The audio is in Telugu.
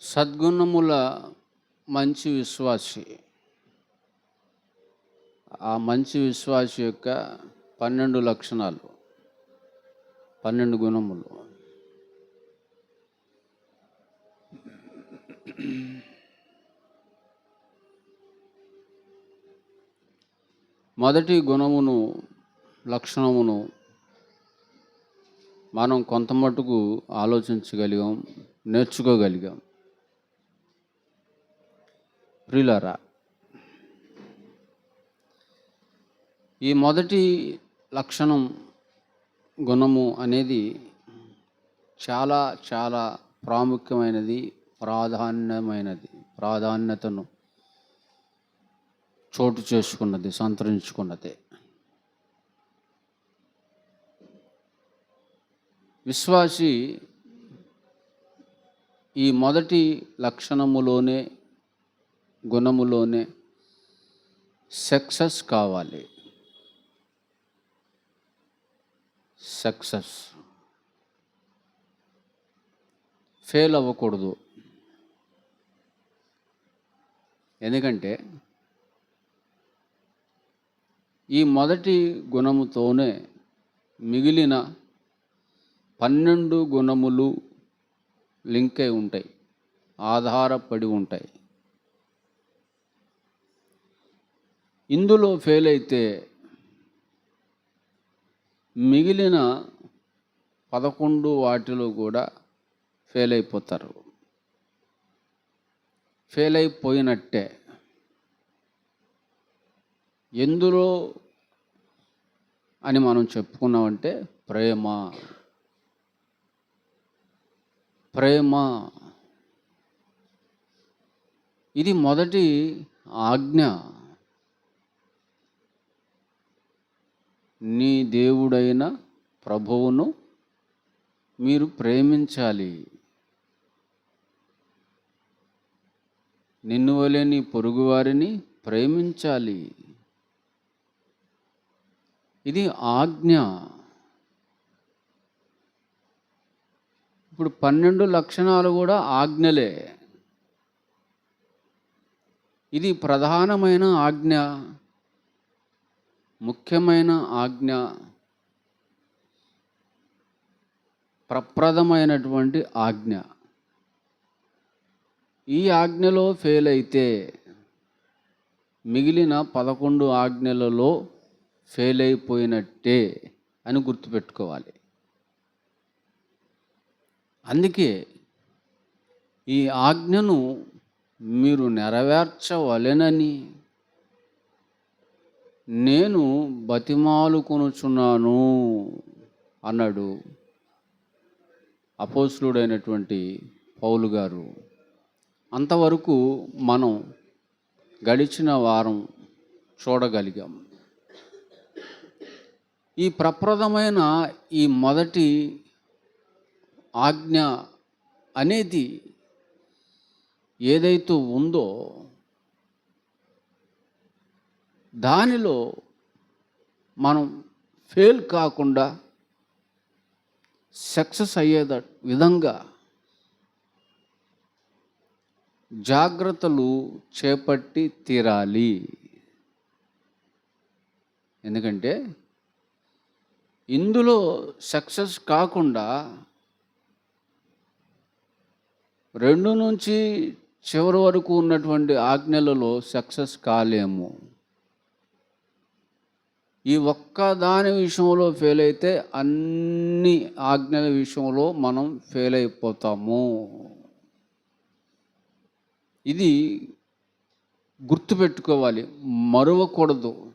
సద్గుణముల మంచి విశ్వాసి. ఆ మంచి విశ్వాసి యొక్క పన్నెండు లక్షణాలు. పన్నెండు గుణములు. మొదటి గుణమును లక్షణమును మనం కొంత మటుకు ఆలోచించగలిగాం నేర్చుకోగలిగాం. ప్రియులారా ఈ మొదటి లక్షణం గుణము అనేది చాలా చాలా ప్రాముఖ్యమైనది ప్రాధాన్యమైనది ప్రాధాన్యతను చోటు చేసుకున్నది సంతరించుకున్నది. విశ్వాసి ఈ మొదటి లక్షణములోనే గుణములోనే సక్సెస్ కావాలి. సక్సెస్ ఫెయిల్ అవ్వకూడదు. ఎందుకంటే ఈ మొదటి గుణముతోనే మిగిలిన పన్నెండు గుణములు లింక్ అయి ఉంటాయి ఆధారపడి ఉంటాయి. ఇందులో ఫెయిల్ అయితే మిగిలిన పదకొండు వాటిలో కూడా ఫెయిల్ అయిపోతారు. ఫెయిల్ అయిపోయినట్టే. ఎందులో అని మనం చెప్పుకున్నామంటే ప్రేమ. ప్రేమ. ఇది మొదటి ఆజ్ఞ. నీ దేవుడైన ప్రభువును మీరు ప్రేమించాలి. నిన్ను వలె నీ పొరుగువారిని ప్రేమించాలి. ఇది ఆజ్ఞ. ఇప్పుడు పన్నెండు లక్షణాలు కూడా ఆజ్ఞలే. ఇది ప్రధానమైన ఆజ్ఞ. ముఖ్యమైన ఆజ్ఞ ప్రప్రదమైనటువంటి ఆజ్ఞ. ఈ ఆజ్ఞలో ఫెయిల్ అయితే మిగిలిన పదకొండు ఆజ్ఞలలో ఫెయిల్ అయిపోయినట్టే అని గుర్తుపెట్టుకోవాలి. అందుకే ఈ ఆజ్ఞను మీరు నెరవేర్చవలెనని నేను బతిమాలుకొనుచున్నాను అన్నాడు అపోసులుడైనటువంటి పౌలు గారు. అంతవరకు మనం గడిచిన వారం చూడగలిగాం. ఈ ప్రప్రదమైన ఈ మొదటి ఆజ్ఞ అనేది ఏదైతే ఉందో దానిలో మనం ఫెయిల్ కాకుండా సక్సెస్ అయ్యే విధంగా జాగ్రత్తలు చేపట్టి తీరాలి. ఎందుకంటే ఇందులో సక్సెస్ కాకుండా రెండు నుంచి చివరి వరకు ఉన్నటువంటి ఆజ్ఞలలో సక్సెస్ కాలేము. ఈ ఒక్క దాని విషయంలో ఫెయిల్ అయితే అన్ని ఆజ్ఞల విషయంలో మనం ఫెయిల్ అయిపోతాము. ఇది గుర్తుపెట్టుకోవాలి. మరవకూడదు.